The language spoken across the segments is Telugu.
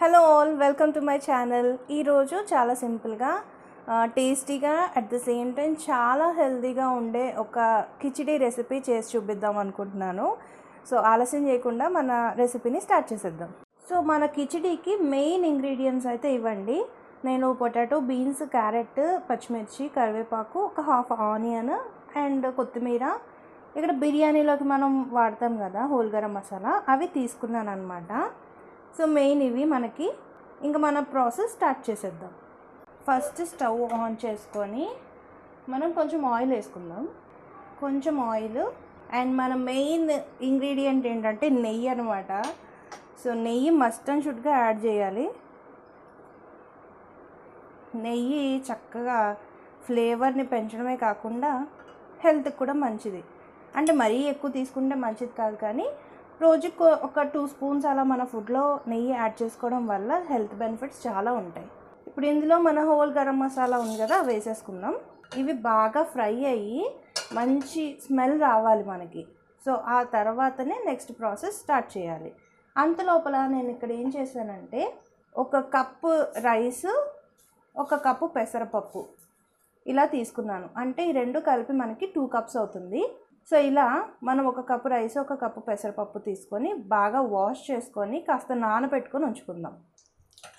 Hello all welcome to my channel ఈరోజు చాలా సింపుల్గా టేస్టీగా అట్ ద సేమ్ టైం చాలా హెల్తీగా ఉండే ఒక కిచిడి రెసిపీ చేసి చూపిద్దాం అనుకుంటున్నాను. సో ఆలస్యం చేయకుండా మన రెసిపీని స్టార్ట్ చేసేద్దాం. సో మన కిచిడీకి మెయిన్ ఇంగ్రీడియంట్స్ అయితే ఇవ్వండి. నేను పొటాటో బీన్స్ క్యారెట్ పచ్చిమిర్చి కరివేపాకు ఒక హాఫ్ ఆనియన్ అండ్ కొత్తిమీర. ఇక్కడ బిర్యానీలోకి మనం వాడతాం కదా హోల్ గరం మసాలా అవి తీసుకున్నాను అనమాట సో మెయిన్ ఇవి మనకి. ఇంకా మన ప్రాసెస్ స్టార్ట్ చేసేద్దాం. ఫస్ట్ స్టవ్ ఆన్ చేసుకొని మనం కొంచెం ఆయిల్ వేసుకుందాం. కొంచెం ఆయిల్ అండ్ మన మెయిన్ ఇంగ్రీడియంట్ ఏంటంటే నెయ్యి అనమాట సో నెయ్యి మస్ట్ అండ్ షుడ్గా యాడ్ చేయాలి. నెయ్యి చక్కగా ఫ్లేవర్ని పెంచడమే కాకుండా హెల్త్కి కూడా మంచిది. అంటే మరీ ఎక్కువ తీసుకుంటే మంచిది కాదు కానీ రోజుకు ఒక టూ స్పూన్స్ అలా మన ఫుడ్లో నెయ్యి యాడ్ చేసుకోవడం వల్ల హెల్త్ బెనిఫిట్స్ చాలా ఉంటాయి. ఇప్పుడు ఇందులో మన హోల్ గరం మసాలా ఉంది కదా వేసేసుకుందాం. ఇవి బాగా ఫ్రై అయ్యి మంచి స్మెల్ రావాలి మనకి. సో ఆ తర్వాతనే నెక్స్ట్ ప్రాసెస్ స్టార్ట్ చేయాలి. అంత లోపల నేను ఇక్కడ ఏం చేశానంటే ఒక కప్పు రైస్ ఒక కప్పు పెసరపప్పు ఇలా తీసుకున్నాను. అంటే ఈ రెండు కలిపి మనకి టూ కప్స్ అవుతుంది. సో ఇలా మనం ఒక కప్పు రైస్ ఒక కప్పు పెసరపప్పు తీసుకొని బాగా వాష్ చేసుకొని కాస్త నానబెట్టుకొని ఉంచుకుందాం.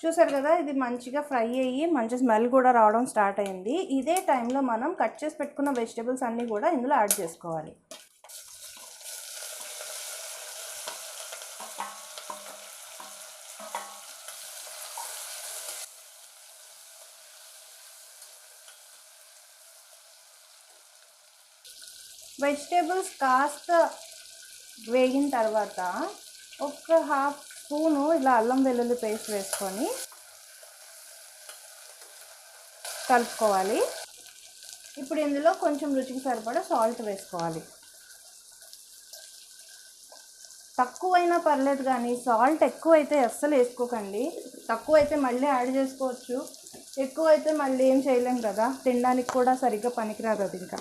చూసారు కదా ఇది మంచిగా ఫ్రై అయ్యి మంచి స్మెల్ కూడా రావడం స్టార్ట్ అయింది. ఇదే టైంలో మనం కట్ చేసి పెట్టుకున్న వెజిటేబుల్స్ అన్నీ కూడా ఇందులో యాడ్ చేసుకోవాలి. వెజిటేబుల్స్ కాస్త వేగిన తర్వాత ఒక హాఫ్ స్పూను ఇలా అల్లం వెల్లుల్లి పేస్ట్ వేసుకొని కలుపుకోవాలి. ఇప్పుడు ఇందులో కొంచెం రుచికి సరిపడా సాల్ట్ వేసుకోవాలి. తక్కువైనా పర్లేదు కానీ సాల్ట్ ఎక్కువైతే అస్సలు వేసుకోకండి. తక్కువైతే మళ్ళీ యాడ్ చేసుకోవచ్చు. ఎక్కువైతే మళ్ళీ ఏం చేయలేం కదా. తినడానికి కూడా సరిగ్గా పనికిరాదు అది ఇంకా.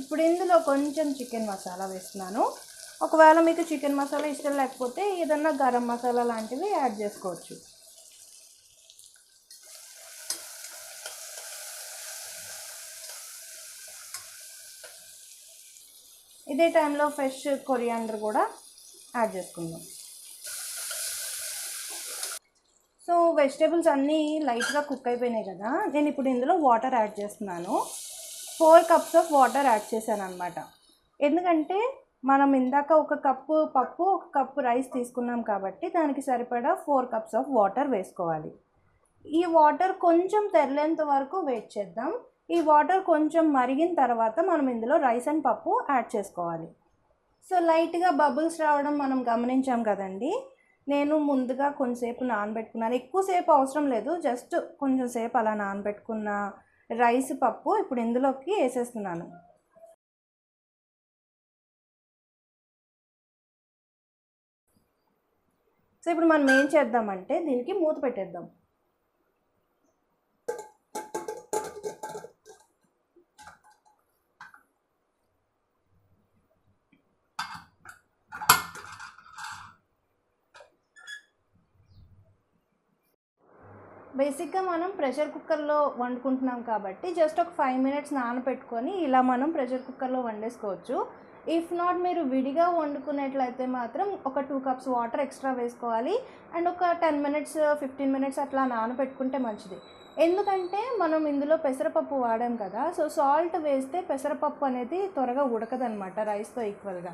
ఇప్పుడు ఇందులో కొంచెం చికెన్ మసాలా వేస్తున్నాను. ఒకవేళ మీకు చికెన్ మసాలా ఇష్టం లేకపోతే ఏదన్నా గరం మసాలా లాంటివి యాడ్ చేసుకోవచ్చు. ఇదే టైంలో ఫ్రెష్ కొరియాండర్ కూడా యాడ్ చేసుకుందాం. సో వెజిటేబుల్స్ అన్నీ లైట్గా కుక్ అయిపోయినాయి కదా. నేను ఇప్పుడు ఇందులో వాటర్ యాడ్ చేస్తున్నాను. Four cups of water add చేశాను అనమాట ఎందుకంటే మనం ఇందాక ఒక కప్పు పప్పు ఒక కప్పు రైస్ తీసుకున్నాం కాబట్టి దానికి సరిపడా ఫోర్ కప్స్ ఆఫ్ వాటర్ వేసుకోవాలి. ఈ వాటర్ కొంచెం తెరలేంత వరకు వెయిట్ చేద్దాం. ఈ వాటర్ కొంచెం మరిగిన తర్వాత మనం ఇందులో రైస్ అండ్ పప్పు యాడ్ చేసుకోవాలి. సో లైట్గా బబుల్స్ రావడం మనం గమనించాం కదండి. నేను ముందుగా కొంచెంసేపు నానబెట్టుకున్నాను. ఎక్కువసేపు అవసరం లేదు. జస్ట్ కొంచెం సేపు అలా నానబెట్టుకున్న రైస్ పప్పు ఇప్పుడు ఇందులోకి వేసేస్తున్నాను. సో ఇప్పుడు మనం ఏం చేద్దామంటే దీనికి మూత పెట్టేద్దాం. బేసిక్గా మనం ప్రెషర్ కుక్కర్లో వండుకుంటున్నాం కాబట్టి జస్ట్ ఒక ఫైవ్ మినిట్స్ నానబెట్టుకొని ఇలా మనం ప్రెషర్ కుక్కర్లో వండేసుకోవచ్చు. ఇఫ్ నాట్ మీరు విడిగా వండుకునేట్లయితే మాత్రం ఒక టూ కప్స్ వాటర్ ఎక్స్ట్రా వేసుకోవాలి. అండ్ ఒక టెన్ మినిట్స్ ఫిఫ్టీన్ మినిట్స్ అట్లా నానబెట్టుకుంటే మంచిది. ఎందుకంటే మనం ఇందులో పెసరపప్పు వాడాం కదా సో సాల్ట్ వేస్తే పెసరపప్పు అనేది త్వరగా ఉడకదనమాట రైస్తో ఈక్వల్గా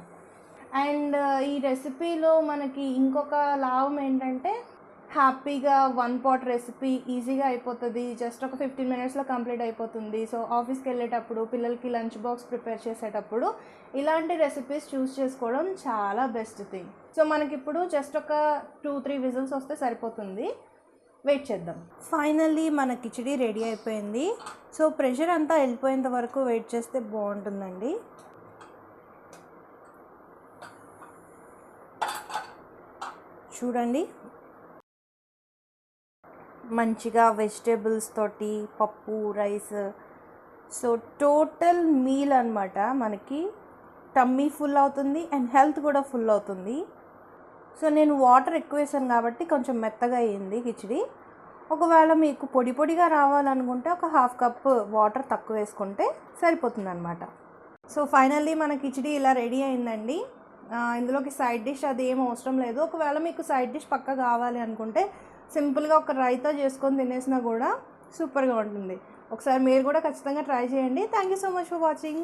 అండ్ ఈ రెసిపీలో మనకి ఇంకొక లాభం ఏంటంటే హ్యాపీగా వన్ పాట్ రెసిపీ ఈజీగా అయిపోతుంది. జస్ట్ ఒక ఫిఫ్టీన్ మినిట్స్లో కంప్లీట్ అయిపోతుంది. సో ఆఫీస్కి వెళ్ళేటప్పుడు పిల్లలకి లంచ్ బాక్స్ ప్రిపేర్ చేసేటప్పుడు ఇలాంటి రెసిపీస్ చూస్ చేసుకోవడం చాలా బెస్ట్ థింగ్. సో మనకి ఇప్పుడు జస్ట్ ఒక టూ త్రీ విజిల్స్ వస్తే సరిపోతుంది. వెయిట్ చేద్దాం. ఫైనల్లీ మన కిచిడి రెడీ అయిపోయింది. సో ప్రెషర్ అంతా వెళ్ళిపోయేంత వరకు వెయిట్ చేస్తే బాగుంటుందండి. చూడండి. మంచిగా వెజిటేబుల్స్ తోటి పప్పు రైస్ సో టోటల్ మీల్ అనమాట మనకి టమ్మీ ఫుల్ అవుతుంది అండ్ హెల్త్ కూడా ఫుల్ అవుతుంది. సో నేను వాటర్ ఎక్కువ వేసాను కాబట్టి కొంచెం మెత్తగా అయ్యింది కిచిడి. ఒకవేళ మీకు పొడి పొడిగా రావాలనుకుంటే ఒక హాఫ్ కప్ వాటర్ తక్కువ వేసుకుంటే సరిపోతుంది అనమాట సో ఫైనల్లీ మన కిచిడి ఇలా రెడీ అయిందండి. ఇందులోకి సైడ్ డిష్ అది ఏం అవసరం లేదు. ఒకవేళ మీకు సైడ్ డిష్ పక్క కావాలి అనుకుంటే సింపుల్గా ఒక రైతా చేసుకొని తినేసినా కూడా సూపర్గా ఉంటుంది. ఒకసారి మీరు కూడా ఖచ్చితంగా ట్రై చేయండి. Thank you so much for watching.